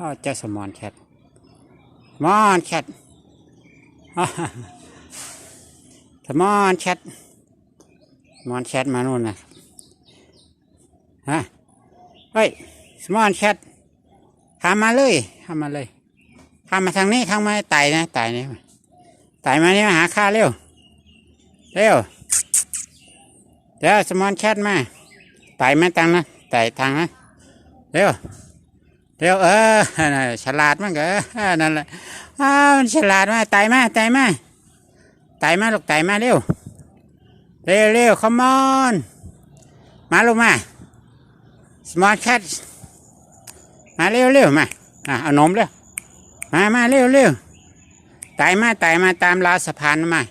อ้าวเจ้าสมอนแคทมอนแคทสมอนแคทมอนแคทมานู่นนะฮะเฮ้ยสมอนแคททำมาเลยทำมาเลยทำมาทางนี้ทางมาไต่นะไต่นี่ไต่มานี่มาหาข้าเร็ว เร็วเดี๋ยวสมอนแคทมาไต่มาทางนะไต่ทางนะเร็ว เดี๋ยวเออฉลาดมั้งเหรออนั่นแหละอ้าวมันฉลาดมากไต่มาไต่มาไต่มาลูกไต่มาเร็วเร็วเร็ว come on มาลูกมา smart cat มาเร็วเร็วมาอะเอานมเร็วมามาเร็วเร็วไต่มาไต่มาตามราวสะพานมา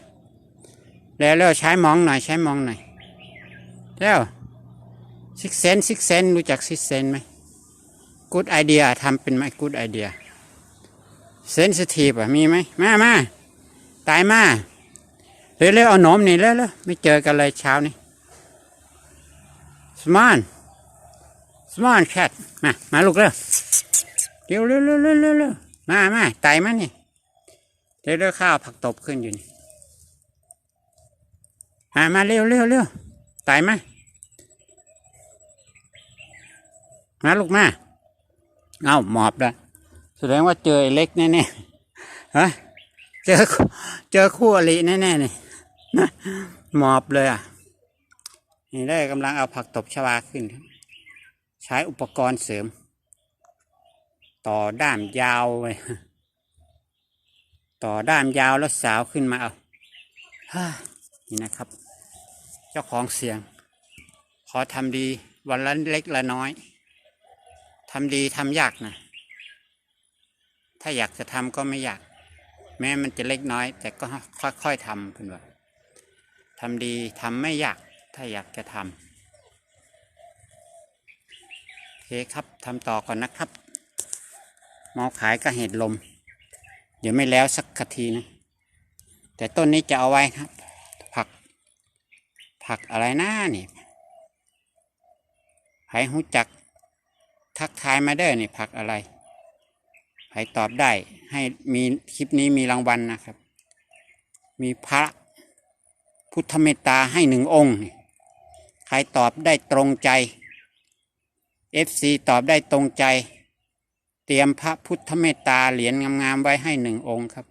เร็วเร็วใช้มองหน่อยใช้มองหน่อยเร็วซิกเซนซิกเซนรู้จักซิกเซนไหม กูดไอเดียทำเป็นไหมกูดไอเดียเซนซิทีฟอะมีไหมมามาตายมาเร็วๆเอาหนมนี่เร็วๆไม่เจอกันเลยเช้านี้สมานสมานแคทมามาลูกเร็วเร็วเร็วเร็วเร็วเร็วมามาตายมานี่เร็วเร็วข้าวผักตบขึ้นอยู่นี่มามาเร็วเร็วเร็วตายมามาลูกมา อ้าหมอบละแสดงว่าเจอเล็กแน่ๆฮะเจอเจอคู่อริแน่ๆนี่นะหมอบเลยอะนี่ได้กำลังเอาผักตบชวาขึ้น ใช้อุปกรณ์เสริม ต่อด้ามยาวไปต่อด้ามยาวแล้วสาวขึ้นมาเอาฮนี่นะครับ เจ้าของเสียง ขอทำดีวันละเล็กละน้อยำดีทำยากนะ ถ้าอยากจะทำก็ไม่ยาก แม้มันจะเล็กน้อย แต่ก็ค่อยๆทำเพื่อนว่าทำดีทำไม่ยาก ถ้าอยากจะทำโอเคครับทำต่อก่อนนะครับมอขายก็เห็ดลม เดี๋ยวไม่แล้วสักทีนะ แต่ต้นนี้จะเอาไว้ครับ ผัก ผักอะไรนะนี่ไผ่หูจัก ทักทายมาเด้อนี่ผักอะไรใครตอบได้ ให้มีคลิปนี้มีรางวัลนะครับ มีพระพุทธเมตตาให้หนึ่งองค์ใครตอบได้ตรงใจ FC ตอบได้ตรงใจ เตรียมพระพุทธเมตตาเหรียญงามๆไว้ให้หนึ่งองค์ครับ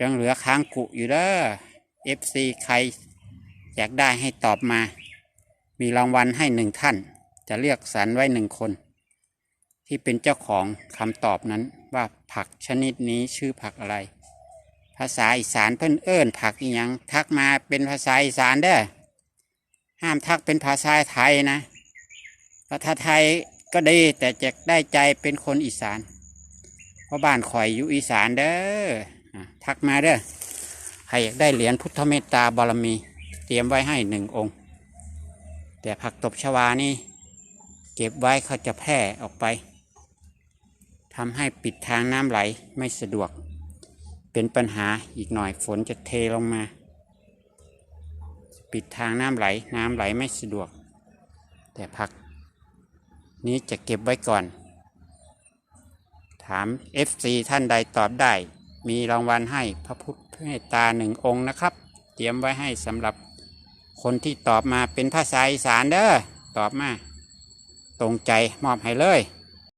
ยังเหลือค้างกุอยู่เด้อ FC ใครอยากได้ให้ตอบมา มีรางวัลให้หนึ่งท่าน จะเลือกสรรไว้หนึ่งคน ที่เป็นเจ้าของคำตอบนั้นว่าผักชนิดนี้ชื่อผักอะไร ภาษาอีสานเพิ่นเอิ้นผักอีหยังทักมาเป็นภาษาอีสานเด้อห้ามทักเป็นภาษาไทยนะภาษาไทยก็ดีแต่จะได้ใจเป็นคนอีสานเพราะบ้านข่อยอยู่อีสานเด้อทักมาเด้อใครอยากได้เหรียญพุทธเมตตาบารมี เตรียมไว้ให้หนึ่งองค์ แต่ผักตบชวานี่ ก็บไว้เขาจะแพร่ออกไปทำให้ปิดทางน้ำไหลไม่สะดวก เป็นปัญหาอีกหน่อยฝนจะเทลงมา ปิดทางน้ำไหลน้ำไหลไม่สะดวก แต่ผัก นี้จะเก็บไว้ก่อน ถาม FC ท่านใดตอบได้ มีรางวัลให้พระพุทธเมตตาหนึ่งองค์นะครับ เตรียมไว้ให้สำหรับคนที่ตอบมาเป็นภาษาอีสานเด้อตอบมา ตรงใจมอบให้เลย